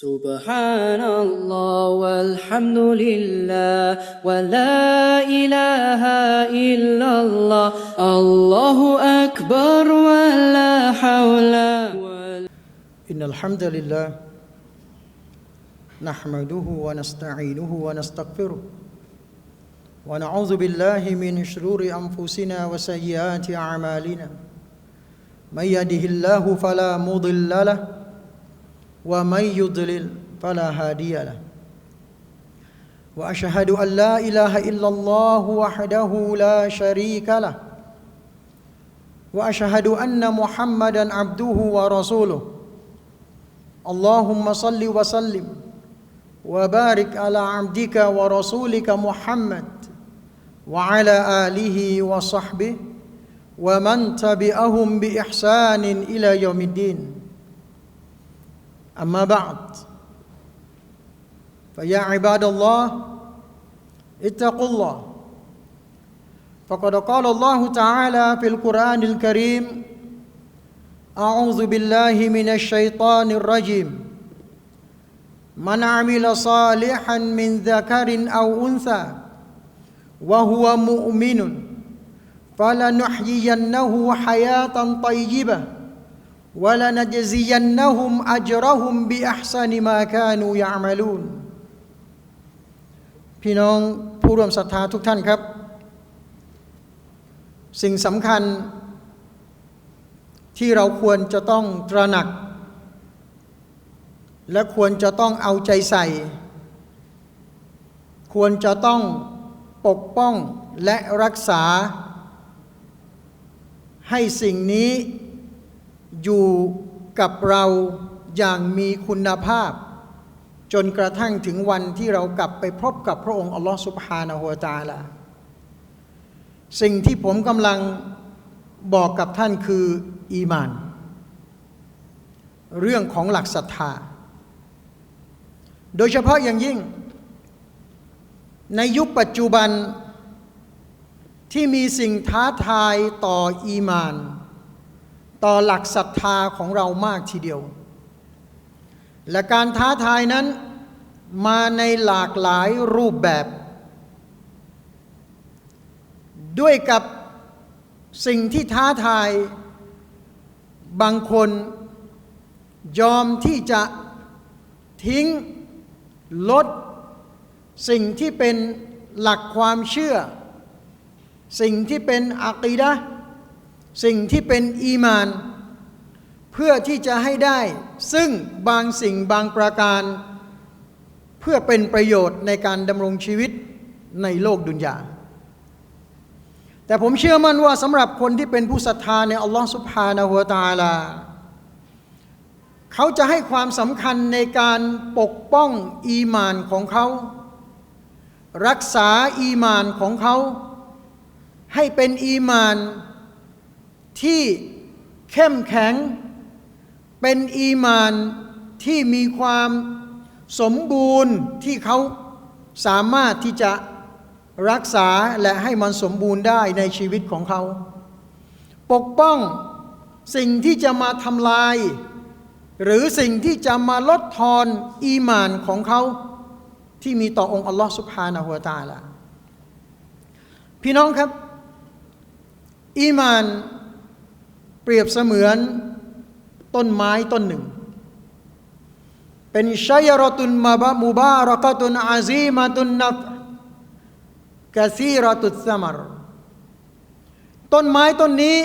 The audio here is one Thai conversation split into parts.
سبحان الله والحمد لله ولا إله إلا الله الله أكبر ولا حول إن الحمد لله نحمده ونستعينه ونستغفره ونعوذ بالله من شرور أنفسنا وسيئات أعمالنا من يهده الله فلا مضل له wa may yudlil fala hadiyalah wa ashhadu an la ilaha illallah wahdahu la syarika wa ashhadu anna muhammadan abduhu wa rasuluh. Allahumma salli wa sallim wa barik ala abdika wa rasulika Muhammad wa ala alihi wa sahbihi wa man tabi'ahum bi ihsanin ila yaumiddin أما بعد فيا عباد الله اتقوا الله. فقد قال الله تعالى في القرآن الكريم أعوذ بالله من الشيطان الرجيم. من عمل صالحا من ذكر أو أنثى وهو مؤمن فلنحيينه حياة طيبة. ولنجزينهم أجرهم بأحسن ما كانوا يعملون พี่น้องผู้ร่วมศรัทธาทุกท่านครับ สิ่งสำคัญ ที่เราควรจะต้องตระหนัก และควรจะต้องเอาใจใส่ ควรจะต้องปกป้องและรักษา ให้สิ่งนี้ อยู่กับเราอย่างมีคุณภาพ จนกระทั่งถึงวันที่เรากลับไปพบกับพระองค์อัลลอฮฺสุบฮานะฮูวะตาลาสิ่งที่ผมกำลังบอกกับท่านคืออีมาน เรื่องของหลักศรัทธา โดยเฉพาะอย่างยิ่ง ในยุคปัจจุบันที่มีสิ่งท้าทายต่ออีมาน ต่อหลักศรัทธาของเรามากทีเดียว และการท้าทายนั้นมาในหลากหลายรูปแบบ ด้วยกับสิ่งที่ท้าทาย บางคนยอมที่จะทิ้งลด สิ่งที่เป็นหลักความเชื่อ สิ่งที่เป็นอักีดะ สิ่งที่เป็นอีมาน เพื่อที่จะให้ได้ ซึ่งบางสิ่งบางประการ เพื่อเป็นประโยชน์ในการดำรงชีวิตในโลกดุนยาแต่ผมเชื่อมั่นว่าสำหรับคนที่เป็นผู้ศรัทธาในอัลลอฮฺสุบฮานะฮุวตาลา เขาจะให้ความสำคัญในการปกป้องอีมานของเขา รักษาอีมานของเขา ให้เป็นอีมาน ที่เข้มแข็ง เป็นอีมานที่มีความสมบูรณ์ที่เขาสามารถที่จะรักษาและให้มันสมบูรณ์ได้ในชีวิตของเขา ปกป้องสิ่งที่จะมาทำลาย หรือสิ่งที่จะมาลดทอนอีมานของเขาที่มีต่อองค์อัลลอฮฺสุบฮานะฮุวตาละพี่น้องครับ อีมาน รียบเสมือนต้นไม้ต้นหนึ่ง เป็นชัยรตุนมาบะมุบารกตุนอาซีมาตุนนัฟกะซีรตุสมารต้นไม้ต้นนี้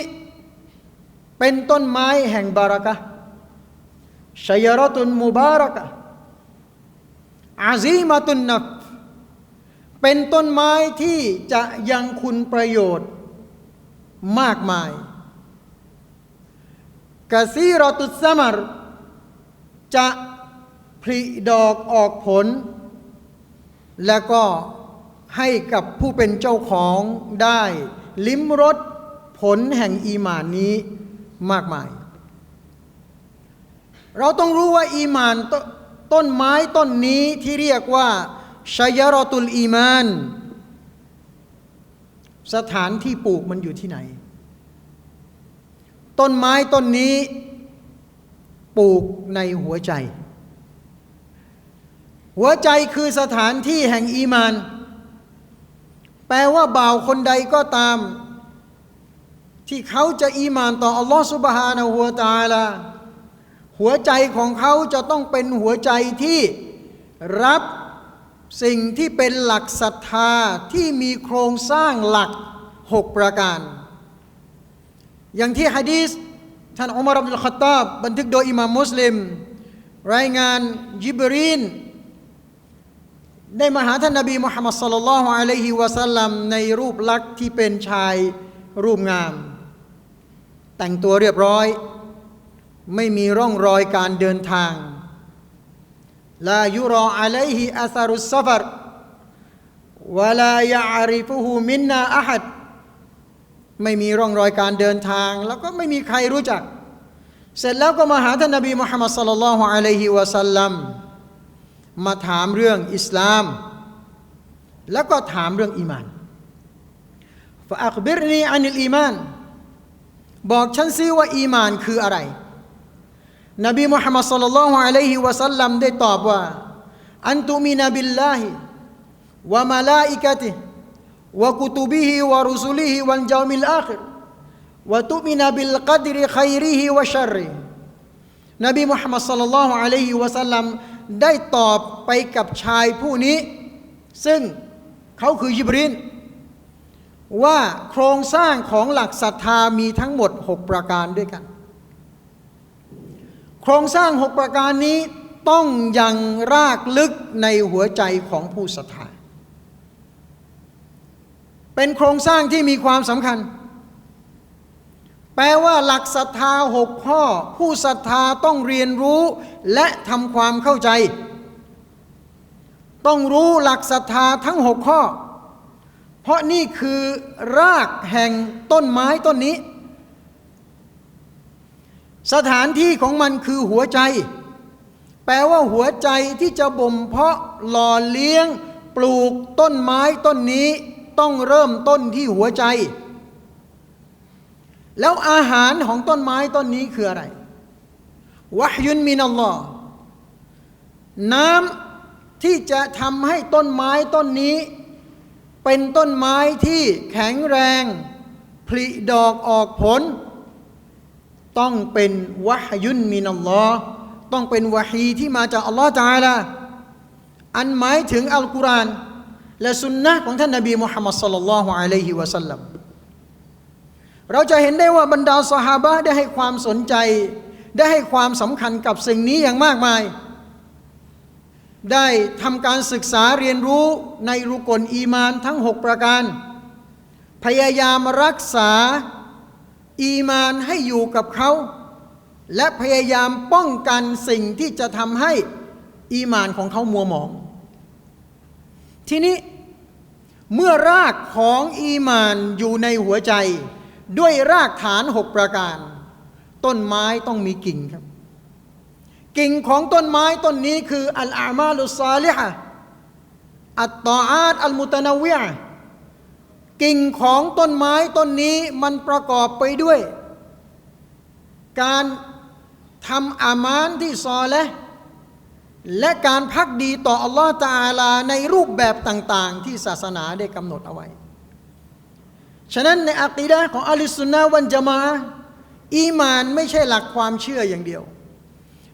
เป็นต้นไม้แห่งบารักะชัยรตุนมุบารกะอาซีมาตุนนัฟเป็นต้นไม้ที่จะยังคุณประโยชน์มากมาย กะซีรตุสมรจะผลิดอกออกผล และก็ให้กับผู้เป็นเจ้าของได้ ลิ้มรสผลแห่งอีมานนี้มากมาย เราต้องรู้ว่าอีมานตต้นไม้ต้นนี้ที่เรียกว่าชัยรตุลอีมาน สถานที่ปลูกมันอยู่ที่ไหน ต้นไม้ต้นนี้ปลูกในหัวใจ หัวใจคือสถานที่แห่งอีมาน แปลว่าบ่าวคนใดก็ตาม ที่เขาจะอีมานต่ออัลลอฮฺสุบฮานะฮูวตาลาหัวใจของเขาจะต้องเป็นหัวใจที่รับสิ่งที่เป็นหลักศรัทธาที่มีโครงสร้างหลักหกประการ อย่างที่ฮะดีษท่านอุมารอับดุลขตาบบันทึกโดยอิมามมุสลิม รายงานยิบรีนได้มาหาท่านนบีมุฮัมมัดสัลลัลลอฮุอะลัยฮิวะสัลลัมในรูปลักษณ์ที่เป็นชายรูปงาม แต่งตัวเรียบร้อย ไม่มีร่องรอยการเดินทางลายุรออะลัยฮิอัซารุสซฟรวะลายะอาริฟุฮูมินนาอะฮัด ไม่มีร่องรอยการเดินทาง แล้วก็ไม่มีใครรู้จัก เสร็จแล้วก็มาหาท่านนบีมุฮัมมัดสลลัลลอฮุอะลัยฮิวะสัลลัมมาถามเรื่องอิสลาม แล้วก็ถามเรื่องอีมานฟะอักบิรนีอานิลอีมาน บอกฉันซิว่าอีมานคืออะไร นบีมุฮัมมัดสลลัลลอฮุอะลัยฮิวะสัลลัมได้ตอบว่า อันตุมินบิลลาฮิวะมาลาอิกะติ วะกุตุบิฮิวะรุสุลิฮิวันจามิลอาคิรวะตุมินบิลกัดริขัยริฮิวะชัรรินบีมุฮัมมัดสัลลัลลอฮุอะลัยฮิวะสัลลัมได้ตอบไปกับชายผู้นี้ ซึ่งเขาคือยิบรินว่าโครงสร้างของหลักศรัทธามีทั้งหมด 6 ประการด้วยกัน โครงสร้าง 6 ประการนี้ต้องยังรากลึกในหัวใจของผู้ศรัทธา เป็นโครงสร้างที่มีความสำคัญ แปลว่าหลักศรัทธาหกข้อ ผู้ศรัทธาต้องเรียนรู้และทำความเข้าใจ ต้องรู้หลักศรัทธาทั้งหกข้อ เพราะนี่คือรากแห่งต้นไม้ต้นนี้ สถานที่ของมันคือหัวใจ แปลว่าหัวใจที่จะบ่มเพาะหล่อเลี้ยง ปลูกต้นไม้ต้นนี้ ต้องเริ่มต้นที่หัวใจ แล้วอาหารของต้นไม้ต้นนี้คืออะไรวะยุนมินัลลอฮ์น้ำที่จะทำให้ต้นไม้ต้นนี้ เป็นต้นไม้ที่แข็งแรง ผลิดอกออกผล ต้องเป็นวะยุนมินัลลอฮ์ต้องเป็นวะฮีที่มาจากอัลลอฮ์ตาลาอันหมายถึงอัลกุรอาน และสุนนะของท่านนบีมุฮัมมัดสัลลัลลอฮุอะลัยฮิวะสัลลัมเราจะเห็นได้ว่าบรรดาสหาบะได้ให้ความสนใจ ได้ให้ความสำคัญกับสิ่งนี้อย่างมากมาย ได้ทำการศึกษาเรียนรู้ในรุกลอีมานทั้ง 6 ประการ พยายามรักษาอีมานให้อยู่กับเขา และพยายามป้องกันสิ่งที่จะทำให้อีมานของเขามัวหมอง ทีนี้เมื่อรากของอีมานอยู่ในหัวใจ ด้วยรากฐานหกประการ ต้นไม้ต้องมีกิ่งครับ กิ่งของต้นไม้ต้นนี้คืออัลอามาลุซาลิฮะอัตตออาตอัลมุตนาวิยกิ่งของต้นไม้ต้นนี้มันประกอบไปด้วย การทำอามานที่ซอและ และการพักดีต่ออัลลอฮฺตาอาลาในรูปแบบต่าง ๆ ที่ศาสนาได้กำหนดเอาไว้ ฉะนั้นในอักีดะของอัลลิสุนนะวันจามาอีมานไม่ใช่หลักความเชื่ออย่างเดียว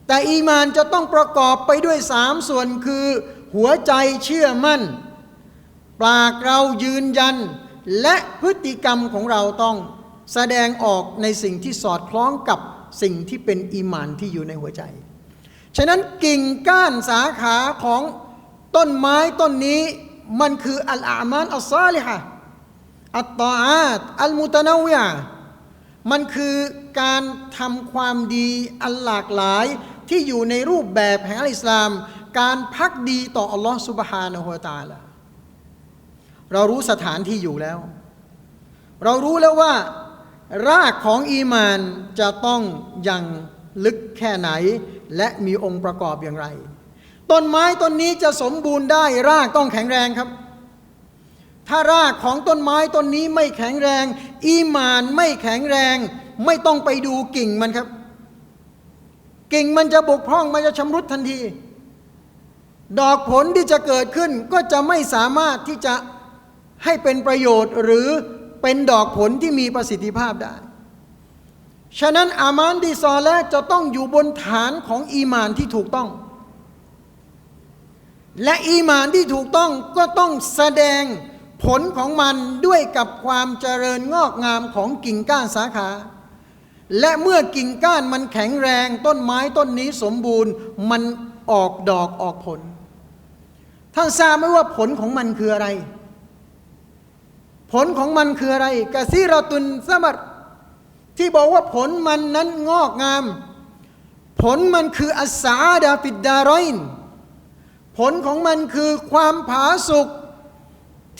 แต่อีมานจะต้องประกอบไปด้วยสามส่วนคือ หัวใจเชื่อมั่น ปากเรายืนยัน และพฤติกรรมของเราต้องแสดงออกในสิ่งที่สอดคล้องกับสิ่งที่เป็นอีมานที่อยู่ในหัวใจ ฉะนั้นกิ่งก้านสาขาของต้นไม้ต้นนี้มันคืออัลอามานอัลซาลิฮะอัตตออาตอัลมุตนาวิยมันคือการทำความดีอันหลากหลายที่อยู่ในรูปแบบแห่งอิสลาม การพักดีต่ออัลลอฮ์สุบฮานะฮุวาตาละเรารู้สถานที่อยู่แล้ว เรารู้แล้วว่า รากของอีมานจะต้องยังลึกแค่ไหน และมีองค์ประกอบอย่างไร ต้นไม้ต้นนี้จะสมบูรณ์ได้รากต้องแข็งแรงครับ ถ้ารากของต้นไม้ต้นนี้ไม่แข็งแรง อีมานไม่แข็งแรง ไม่ต้องไปดูกิ่งมันครับ กิ่งมันจะบกพร่องมันจะชำรุดทันที ดอกผลที่จะเกิดขึ้นก็จะไม่สามารถที่จะให้เป็นประโยชน์หรือเป็นดอกผลที่มีประสิทธิภาพได้ ฉะนั้นอามานดีซอและจะต้องอยู่บนฐานของอีมานที่ถูกต้อง และอีมานที่ถูกต้องก็ต้องแสดงผลของมันด้วยกับความเจริญงอกงามของกิ่งก้านสาขา และเมื่อกิ่งก้านมันแข็งแรงต้นไม้ต้นนี้สมบูรณ์มันออกดอกออกผล ท่านทราบไหมว่าผลของมันคืออะไร ผลของมันคืออะไรกะซีรตุนสมัต ที่บอกว่าผลมันนั้นงอกงาม ผลมันคืออัสาดาฟิดดารอยน์ผลของมันคือความผาสุก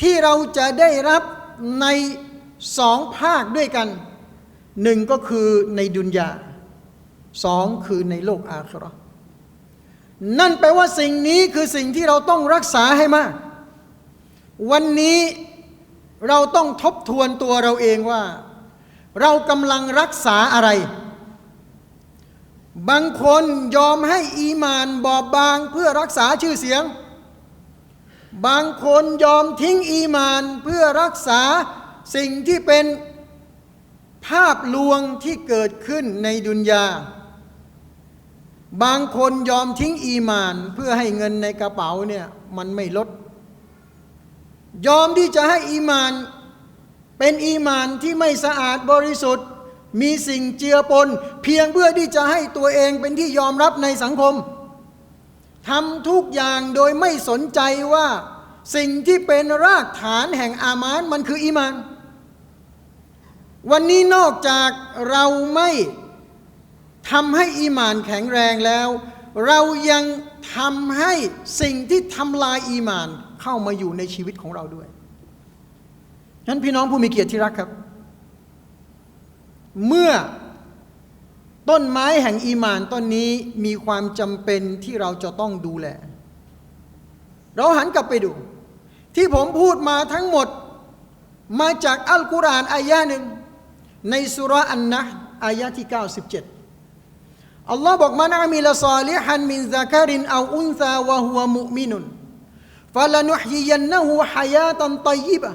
ที่เราจะได้รับในสองภาคด้วยกันหนึ่งก็คือในดุนยาสองคือในโลกอาครานั่นแปลว่าสิ่งนี้คือสิ่งที่เราต้องรักษาให้มาก วันนี้เราต้องทบทวนตัวเราเองว่า เรากำลังรักษาอะไร บางคนยอมให้อีมานบอบบางเพื่อรักษาชื่อเสียง บางคนยอมทิ้งอีมานเพื่อรักษาสิ่งที่เป็นภาพลวงที่เกิดขึ้นในดุนยา บางคนยอมทิ้งอีมานเพื่อให้เงินในกระเป๋าเนี่ยมันไม่ลด ยอมที่จะให้อีมาน เป็นอีมานที่ไม่สะอาดบริสุทธิ์ มีสิ่งเจือปน เพียงเพื่อที่จะให้ตัวเองเป็นที่ยอมรับในสังคมทำทุกอย่างโดยไม่สนใจว่าสิ่งที่เป็นรากฐานแห่งอามานมันคืออีมาน วันนี้นอกจากเราไม่ทำให้อีมานแข็งแรงแล้ว เรายังทำให้สิ่งที่ทำลายอีมานเข้ามาอยู่ในชีวิตของเราด้วย นั้นพี่น้องผู้มีเกียรติที่รักครับ เมื่อต้นไม้แห่งอีมานต้นนี้มีความจำเป็นที่เราจะต้องดูแล เราหันกลับไปดู ที่ผมพูดมาทั้งหมดมาจากอัลกุรอานอายะหนึ่ง ในสุราอันนะอายะที่ 97 อัลลอฮ์บอกมันามิลซาลิฮันมินซะกรินเอาอุนซาวะฮุวะมุมินุนฟะลนุฮยิยันนะฮูฮายาตันตยิบะ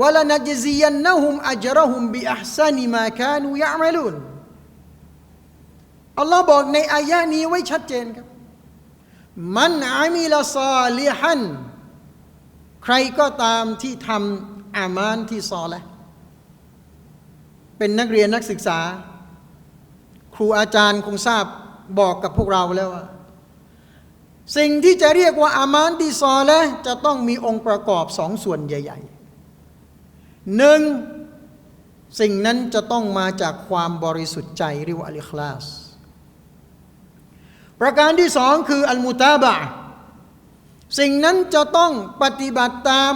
วะลนจซิยันนะฮุมอัจรหุมบิอัพซานิมาคานูยะมลูนอัลลอฮ์บอกในอายะนี้ไว้ชัดเจนครับ มันอามิลซาลิฮัน ใครก็ตามที่ทำอามานที่ซอและเป็นนักเรียนนักศึกษา ครูอาจารย์คงทราบบอกกับพวกเราแล้วว่า สิ่งที่จะเรียกว่าอามานที่ซอและจะต้องมีองค์ประกอบสองส่วนใหญ่ ๆ หนึ่งสิ่งนั้นจะต้องมาจากความบริสุทธิ์ใจเรียกว่าอัลิคลาส ประการที่สองคืออัลมุตาบะสิ่งนั้นจะต้องปฏิบัติตาม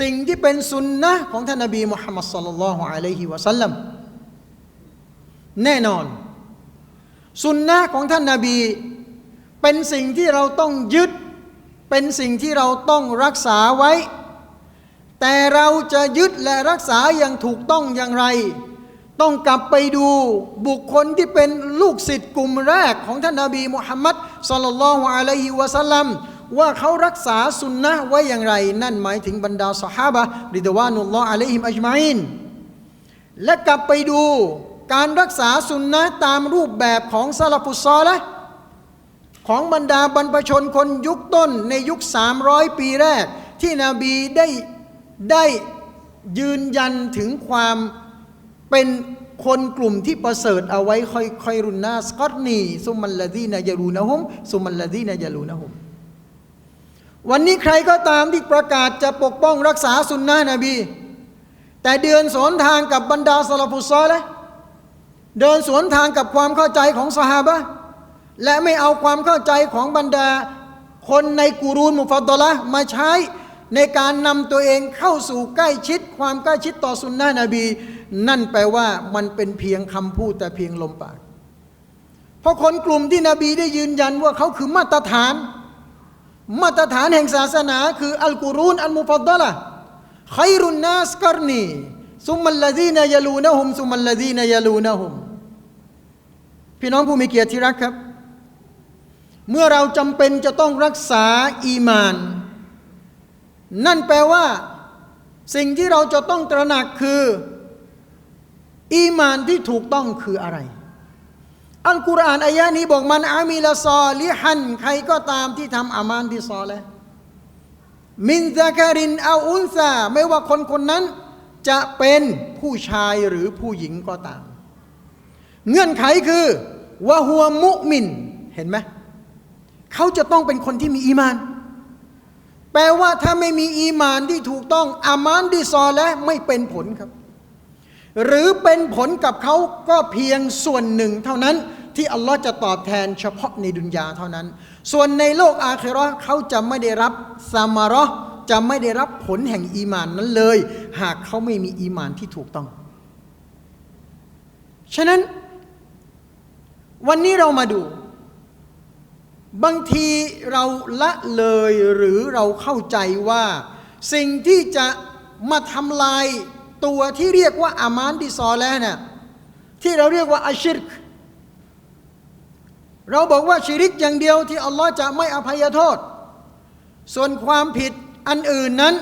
สิ่งที่เป็นสุนนะของท่านนบีมุฮัมมัดสัลลัลลอฮุอะลัยฮิวะสัลลัมแน่นอน สุนนะของท่านนาบี เป็นสิ่งที่เราต้องยึด เป็นสิ่งที่เราต้องรักษาไว้ แต่เราจะยึดและรักษาอย่างถูกต้องอย่างไร ต้องกลับไปดูบุคคลที่เป็นลูกศิษย์กลุ่มแรกของท่านนาบีมุฮัมมัดสัลลัลลอฮุอะลัยฮิวะสัลลัมว่าเขารักษาสุนนะไว้อย่างไร นั่นหมายถึงบรรดาสหาบะริดวานุลลอฮ์อะลัยฮิมอัจมาอินและกลับไปดูการรักษาสุนนะตามรูปแบบของซาลฟุซอละของบรรดาบรรพชนคนยุคต้นในยุค 300 ปีแรก ที่นบีได้ ได้ยืนยันถึงความเป็นคนกลุ่มที่ประเสริฐเอาไว้ค่อยค่อยรุนนาสกอตนีซุมันละดีนายารูนะฮุมซุมันละดีนายารูนะฮุมวันนี้ใครก็ตามที่ประกาศจะปกป้องรักษาสุนนะนบี แต่เดือนสวนทางกับบรรดาสลาฟุซอละเดินสวนทางกับความเข้าใจของสหาบะและไม่เอาความเข้าใจของบรรดา คนในกูรูนมุฟัดดละมาใช้ ในการนำตัวเองเข้าสู่ใกล้ชิดความใกล้ชิดต่อสุนนะนบี นั่นแปลว่ามันเป็นเพียงคำพูดแต่เพียงลมปาก เพราะคนกลุ่มที่นบีได้ยืนยันว่าเขาคือมาตรฐาน มาตรฐานแห่งศาสนา คืออัลกุรูนอัลมุฟัดดละไครุนนาสกรนีซุมมัลลดีนยลูนะฮุมซุมมัลลดีนยลูนะฮุมพี่น้องผู้มีเกียรติที่รักครับ เมื่อเราจำเป็นจะต้องรักษาอีมาน นั่นแปลว่า สิ่งที่เราจะต้องตระหนักคือ อีมานที่ถูกต้องคืออะไร อัลกุรอานอายะนี้บอกมันอามีละซอลิฮัน ใครก็ตามที่ทำอามานที่ซอแล้วมินซาการินอาอุนซาไม่ว่าคนคนนั้น จะเป็นผู้ชายหรือผู้หญิงก็ตาม เงื่อนไขคือวะฮัวมุมิน เห็นไหมเขาจะต้องเป็นคนที่มีอีมาน แปลว่าถ้าไม่มีอีมานที่ถูกต้อง อามานที่ซอและไม่เป็นผลครับ หรือเป็นผลกับเขาก็เพียงส่วนหนึ่งเท่านั้นที่อัลลอฮ์จะตอบแทนเฉพาะในดุนยาเท่านั้น ส่วนในโลกอาคราะเขาจะไม่ได้รับซามารอจะไม่ได้รับผลแห่งอีมานนั้นเลย หากเขาไม่มีอีมานที่ถูกต้อง ฉะนั้น วันนี้เรามาดู บางทีเราละเลยหรือเราเข้าใจว่า สิ่งที่จะมาทำลายตัวที่เรียกว่าอามานดิซอแล้วเนี่ยที่เราเรียกว่าอาชิรกเราบอกว่าชิริกอย่างเดียวที่อัลลอฮ์จะไม่อภัยโทษ ส่วนความผิดอันอื่นนั้น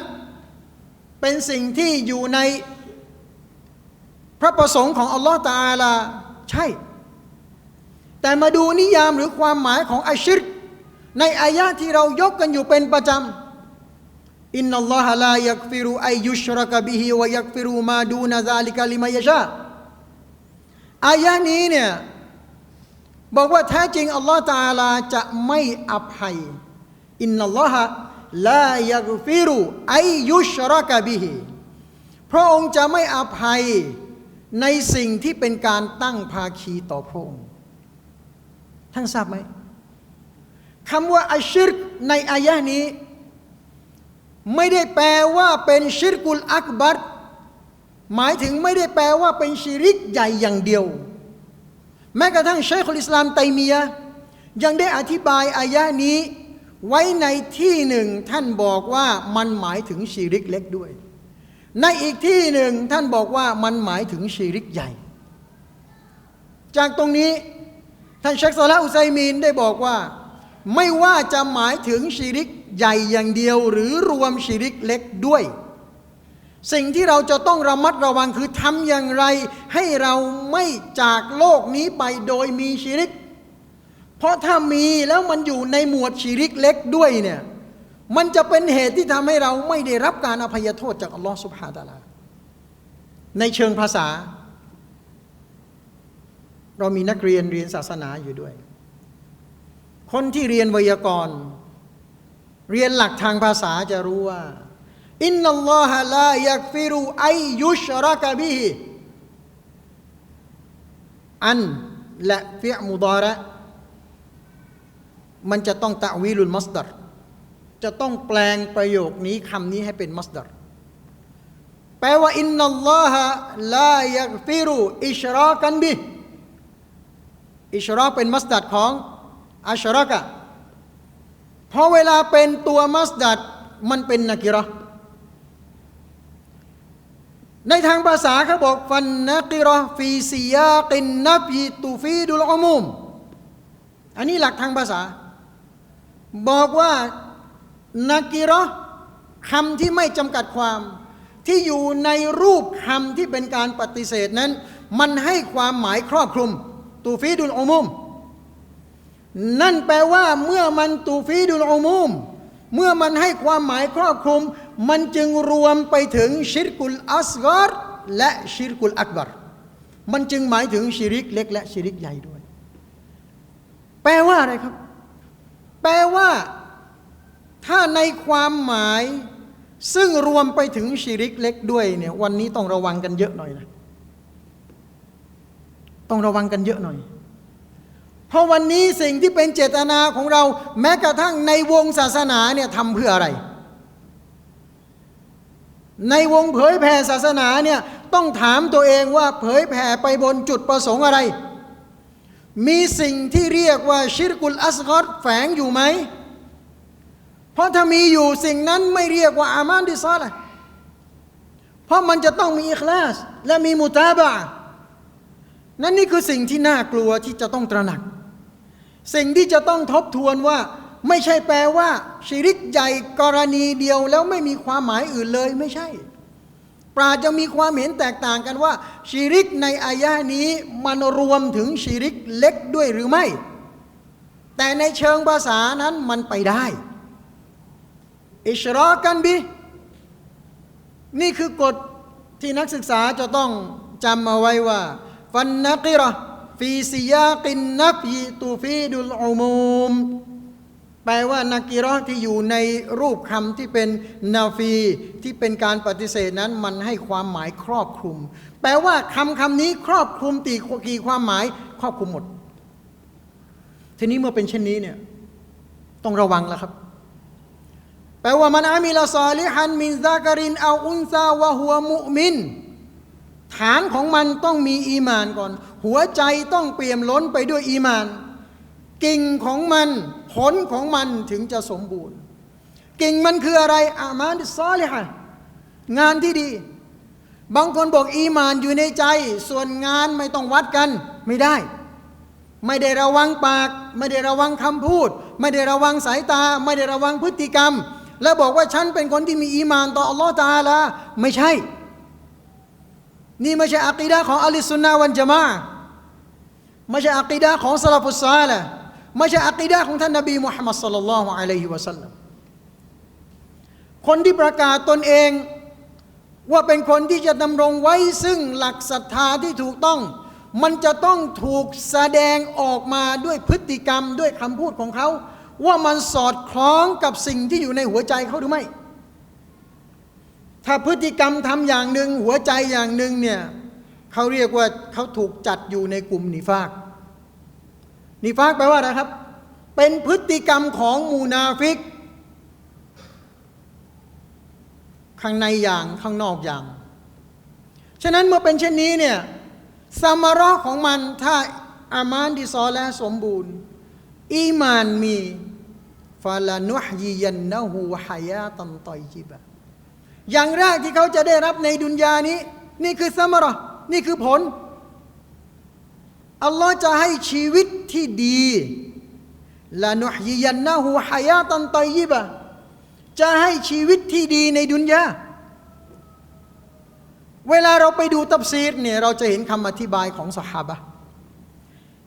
เป็นสิ่งที่อยู่ในพระประสงค์ของอัลลอฮ์ตาอาลาใช่ แต่มาดูนิยามหรือความหมายของอาชิกในอายะที่เรายกกันอยู่เป็นประจำอินนัลลอฮะลายักฟิรุอายุชรกบิฮิวยักฟิรุมาดูนาซาลิกาลิมายชาอายะนี้เนี่ยบอกว่าแท้จริงอัลลอฮ์ตาลาจะไม่อภัยอินนัลลอฮะลายักฟิรุอายุชรกบิฮิพระองค์จะไม่อภัยในสิ่งที่เป็นการตั้งภาคีต่อพระองค์ ท่านทราบไหมคำว่าอัชชิรในอายะนี้ ไม่ได้แปลว่าเป็นชิรกุลอักบัรหมายถึงไม่ได้แปลว่าเป็นชิริกใหญ่อย่างเดียว แม้กระทั่งเชัยคุลอิสลามไตมียะยังได้อธิบายอายะนี้ ไว้ในที่หนึ่งท่านบอกว่ามันหมายถึงชีริกเล็กด้วย ในอีกที่หนึ่งท่านบอกว่ามันหมายถึงชีริกใหญ่ จากตรงนี้ ท่านเชคซอลาอุไซมีนได้บอกว่า ไม่ว่าจะหมายถึงชีริกใหญ่อย่างเดียวหรือรวมชีริกเล็กด้วย สิ่งที่เราจะต้องระมัดระวังคือทำอย่างไร ให้เราไม่จากโลกนี้ไปโดยมีชีริก เพราะถ้ามีแล้วมันอยู่ในหมวดชีริกเล็กด้วยเนี่ยมันจะเป็นเหตุที่ทำให้เราไม่ได้รับการอภัยโทษจากอัลลอฮฺสุบฮาตะลาในเชิงภาษา เรามีนักเรียนเรียนศาสนาอยู่ด้วย คนที่เรียนไวยากรณ์ เรียนหลักทางภาษาจะรู้ว่า อินนัลลอฮะลายักฟิรุไอยุชรักบิฮิอันและฟิอมุดาระมันจะต้องตะวีลุลมัสดัรจะต้องแปลงประโยคนี้คำนี้ให้เป็นมัสดัรแปลว่าอินนัลลอฮะลายักฟิรุอิชรากันบิฮิ อิชรอกเป็นมัสดัดของอัชรอกะเพราะเวลาเป็นตัวมัสดัดมันเป็นนักิรอในทางภาษาเขาบอกฟันนักิรอฟีซียากินนับยิตูฟีดุลอมุมอันนี้หลักทางภาษา บอกว่านักิรอคำที่ไม่จำกัดความ ที่อยู่ในรูปคำที่เป็นการปฏิเสธนั้น มันให้ความหมายครอบคลุม ตูฟีดุลอุมุม นั่นแปลว่าเมื่อมันตูฟีดุลอุมุม เมื่อมันให้ความหมายครอบคลุม มันจึงรวมไปถึงชิรกุลอัสกอรและชิรกุลอักบารมันจึงหมายถึงชิริกเล็ก และชิริกใหญ่ด้วย แปลว่าอะไรครับ แปลว่า ถ้าในความหมาย ซึ่งรวมไปถึงชิริกเล็กด้วยเนี่ยวันนี้ต้องระวังกันเยอะหน่อยนะ ต้องระวังกันเยอะหน่อย เพราะวันนี้สิ่งที่เป็นเจตนาของเราแม้กระทั่งในวงศาสนาเนี่ยทำเพื่ออะไร ในวงเผยแผ่ศาสนาเนี่ยต้องถามตัวเองว่าเผยแผ่ไปบนจุดประสงค์อะไร มีสิ่งที่เรียกว่าชิรกุลอัสกอตแฝงอยู่ไหม เพราะถ้ามีอยู่สิ่งนั้นไม่เรียกว่าอามานดิซอลเพราะมันจะต้องมีอิคลาสและมีมุตาบะ นั่นนี่คือสิ่งที่น่ากลัวที่จะต้องตระหนัก สิ่งที่จะต้องทบทวนว่า ไม่ใช่แปลว่าชิริกใหญ่กรณีเดียวแล้วไม่มีความหมายอื่นเลยไม่ใช่ ปราจะมีความเห็นแตกต่างกันว่าชิริกในอายะนี้มันรวมถึงชิริกเล็กด้วยหรือไม่ แต่ในเชิงภาษานั้นมันไปได้ อิชรอกันบิ นี่คือกฎที่นักศึกษาจะต้องจำเอาไว้ว่า ฟันนักิระฟีซิยากินนับยิตูฟีดุลอุมุมแปลว่านักิเระที่อยู่ในรูปคำที่เป็นนาฟีที่เป็นการปฏิเสธนั้นมันให้ความหมายครอบคลุม แปลว่าคำคำนี้ครอบคลุมตีกี่ความหมายครอบคลุมหมด ทีนี้เมื่อเป็นเช่นนี้เนี่ยต้องระวังแล้วครับ แปลว่ามันอามิลาซอลิฮันมินซากรินเอาอุนซาวะหัวมุมิน ฐานของมันต้องมีอีมานก่อน หัวใจต้องเปี่ยมล้นไปด้วยอีมาน กิ่งของมันผลของมันถึงจะสมบูรณ์ กิ่งมันคืออะไรอามาดิซอลิฮะงานที่ดี บางคนบอกอีมานอยู่ในใจ ส่วนงานไม่ต้องวัดกันไม่ได้ ไม่ได้ระวังปาก ไม่ได้ระวังคำพูด ไม่ได้ระวังสายตา ไม่ได้ระวังพฤติกรรม แล้วบอกว่าฉันเป็นคนที่มีอีมานต่ออัลลอฮ์ตาลาไม่ใช่ นี่ไม่ใช่อักีดะของอัลลิสุนนะวันจามะไม่ใช่อักีดะของสลัฟุสซาละไม่ใช่อักีดะของท่านนบีมุฮัมมัดสัลลัลลอฮุอะลัยฮิวะสัลลัมคนที่ประกาศตนเองว่าเป็นคนที่จะดำรงไว้ซึ่งหลักศรัทธาที่ถูกต้อง มันจะต้องถูกแสดงออกมาด้วยพฤติกรรมด้วยคำพูดของเขา ว่ามันสอดคล้องกับสิ่งที่อยู่ในหัวใจเขาหรือไม่ ถ้าพฤติกรรมทำอย่างหนึ่งหัวใจอย่างหนึ่งเนี่ยเขาเรียกว่าเขาถูกจัดอยู่ในกลุ่มนิฟากนิฟากแปลว่าอะไรครับ เป็นพฤติกรรมของมูนาฟิก ข้างในอย่างข้างนอกอย่าง ฉะนั้นเมื่อเป็นเช่นนี้เนี่ยสมาระของมันถ้าอามานดีซอและสมบูรณ์ อีมานมีฟาลานุฮยียันนะฮูฮายาตันตอยจิบะ อย่างแรกที่เขาจะได้รับในดุนยานี้ นี่คือสมารนี่คือผล อัลลอฮ์จะให้ชีวิตที่ดีลานุฮยียันนะฮูฮายาตันตอยิบะจะให้ชีวิตที่ดีในดุนยาเวลาเราไปดูตับซีดเนี่ยเราจะเห็นคำอธิบายของสหาบะ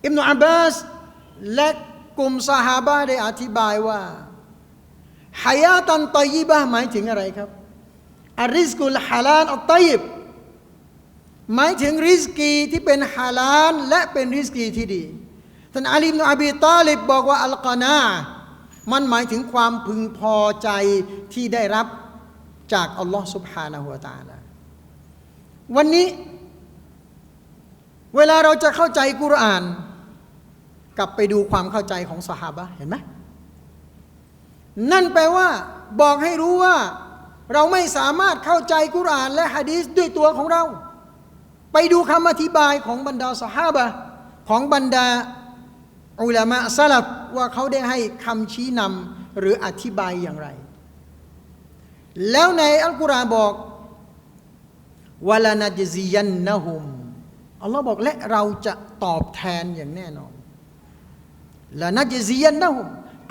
อิบนุอับบาสและกลุ่มสหาบะได้อธิบายว่าฮายาตันตอยิบะหมายถึงอะไรครับ อาริสกุลฮาลานอัตตยิบหมายถึงริสกีที่เป็นฮาลานและเป็นริสกีที่ดีท่านอาลีบนอบีตาลิบบอกว่าอัลกานามันหมายถึงความพึงพอใจที่ได้รับจากอัลลอฮ์สุบฮานาหัวตาลวันนี้ เวลาเราจะเข้าใจกุรอาน กลับไปดูความเข้าใจของสหาบะเห็นไหมนั่นแปลว่า บอกให้รู้ว่า เราไม่สามารถเข้าใจกุรอานและฮะดีษด้วยตัวของเรา ไปดูคำอธิบายของบรรดาสหาบะของบรรดาอุลามะสลับว่าเขาได้ให้คำชี้นำหรืออธิบายอย่างไร แล้วในอัลกุรอานบอกวลานาจซียันนะฮุมอัลลอฮ์บอกและเราจะตอบแทนอย่างแน่นอนละนาจซียันนะฮุม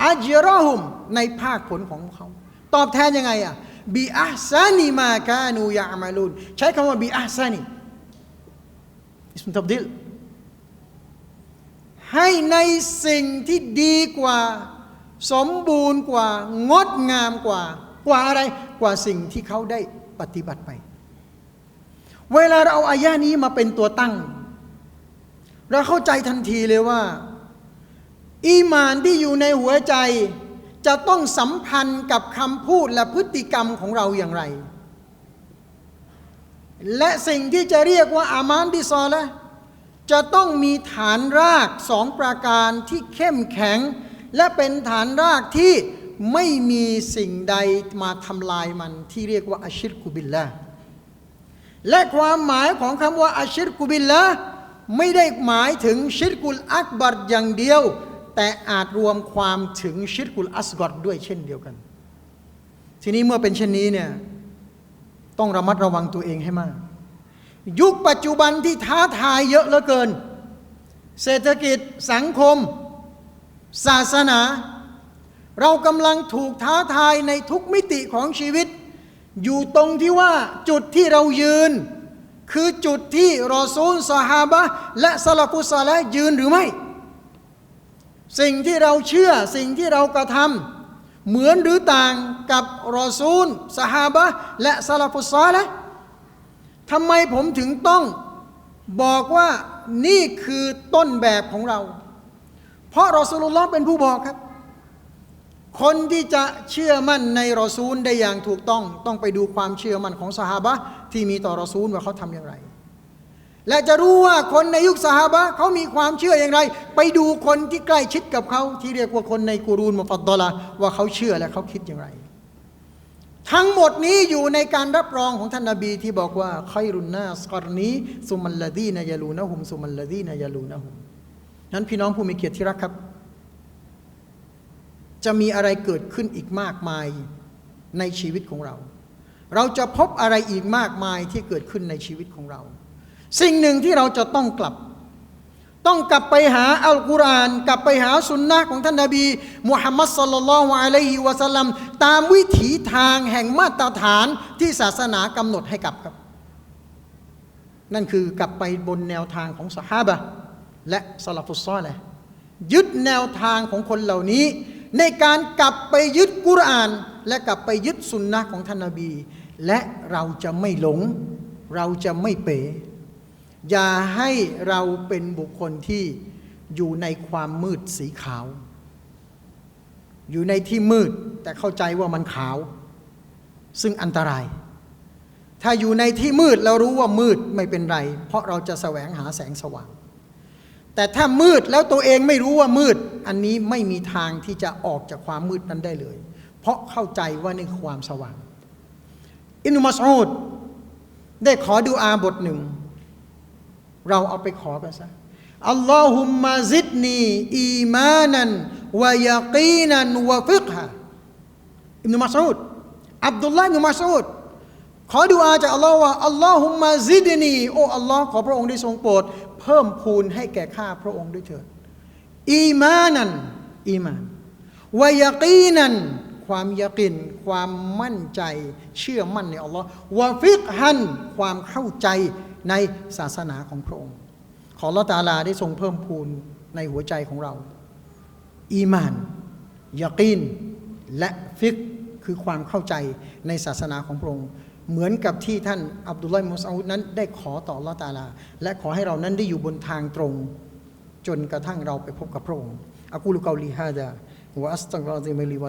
อัจรอฮุมในภาคผลของเขา ตอบแทนยังไงอะ บีอัพซานีมากานูยามาลูนใช้คำว่าบีอัพซานีอิสมุตับดิลให้ในสิ่งที่ดีกว่า สมบูรณ์กว่า งดงามกว่า กว่าอะไรกว่าสิ่งที่เขาได้ปฏิบัติไป เวลาเราเอาอายะนี้มาเป็นตัวตั้ง เราเข้าใจทันทีเลยว่า อีมานที่อยู่ในหัวใจ จะต้องสัมพันธ์กับคำพูดและพฤติกรรมของเราอย่างไร และสิ่งที่จะเรียกว่า อามานดิซอละจะต้องมีฐานรากสองประการที่เข้มแข็ง และเป็นฐานรากที่ไม่มีสิ่งใดมาทำลายมันที่เรียกว่าอาชิรกุบิลละและความหมายของคำว่าอาชิรกุบิลละไม่ได้หมายถึงชิรกุลอักบัรอย่างเดียว แต่อาจรวมความถึงชิรกุลอัสกอรด้วยเช่นเดียวกัน ทีนี้เมื่อเป็นเช่นนี้เนี่ยต้องระมัดระวังตัวเองให้มาก ยุคปัจจุบันที่ท้าทายเยอะเหลือเกิน เศรษฐกิจสังคม ศาสนา เรากำลังถูกท้าทายในทุกมิติของชีวิต อยู่ตรงที่ว่าจุดที่เรายืน คือจุดที่รอซูลสหาบะและสลัฟุสซาละยืนหรือไม่ สิ่งที่เราเชื่อสิ่งที่เรากระทำเหมือนหรือต่างกับรอซูลสหาบะและสลัฟุซาละทำไมผมถึงต้องบอกว่านี่คือต้นแบบของเรา เพราะรอซูลุลลอฮ์เป็นผู้บอกครับ คนที่จะเชื่อมั่นในรอซูลได้อย่างถูกต้อง ต้องไปดูความเชื่อมั่นของสหาบะที่มีต่อรอซูลว่าเขาทำอย่างไร และจะรู้ว่าคนในยุคสหบะเขามีความเชื่ออย่างไร ไปดูคนที่ใกล้ชิดกับเขาที่เรียกว่าคนในกูรูนมุฟัดดอละว่าเขาเชื่อและเขาคิดอย่างไร ทั้งหมดนี้อยู่ในการรับรองของท่านนาบีที่บอกว่าไครุนนาสกรนี้สุมัลลดีนายาลูนะฮุมสุมัลลดีนายาลูนะฮุมนั้นพี่น้องผู้มีเกียรติที่รักครับ จะมีอะไรเกิดขึ้นอีกมากมายในชีวิตของเรา เราจะพบอะไรอีกมากมายที่เกิดขึ้นในชีวิตของเรา สิ่งหนึ่งที่เราจะต้องกลับ ต้องกลับไปหาอัลกุรอาน กลับไปหาสุนนะของท่านนาบีมุฮัมมัดสัลลัลลอฮุอะลัยฮิวะสัลลัมตามวิถีทางแห่งมาตรฐานที่ศาสนากำหนดให้กลับครับ นั่นคือกลับไปบนแนวทางของสหาบะและสลัฟุซอลห์ยึดแนวทางของคนเหล่านี้ ในการกลับไปยึดกุรอาน และกลับไปยึดสุนนะของท่านนาบี และเราจะไม่หลง เราจะไม่เป๋ อย่าให้เราเป็นบุคคลที่อยู่ในความมืดสีขาว อยู่ในที่มืดแต่เข้าใจว่ามันขาว ซึ่งอันตราย ถ้าอยู่ในที่มืดเรารู้ว่ามืดไม่เป็นไร เพราะเราจะแสวงหาแสงสว่าง แต่ถ้ามืดแล้วตัวเองไม่รู้ว่ามืด อันนี้ไม่มีทางที่จะออกจากความมืดนั้นได้เลย เพราะเข้าใจว่านี่คือความสว่าง อินุมัสอูดได้ขอดูอาบทหนึ่ง เราเอาไปขอกันซะอัลลอฮุมมาซิดนีอีมานันวายากีนันวะฟิกฮะอิบนุมัสอูดอับดุลลาห์อิบนุมัสอูดขอดูอาจากอัลลอฮ์ว่าอัลลอฮุมมาซิดนีโอ้อัลลอฮ์ขอพระองค์ได้ทรงโปรด เพิ่มพูนให้แก่ข้าพระองค์ด้วยเถิดอีมานันอีมานวายากีนันความยากิน ความมั่นใจ เชื่อมั่นในอัลลอฮ์วะฟิกฮัน ความเข้าใจ ในศาสนาของพระองค์ ขอละตาลาได้ทรงเพิ่มพูนในหัวใจของเรา อีมานยากีนและฟิกคือความเข้าใจในศาสนาของพระองค์ เหมือนกับที่ท่านอับดุลลมุสอาดนั้นได้ขอต่อละตาลา และขอให้เรานั้นได้อยู่บนทางตรง จนกระทั่งเราไปพบกับพระองค์อากูลุกาลีฮาดาวะอัสตักรอซิมิลีวะ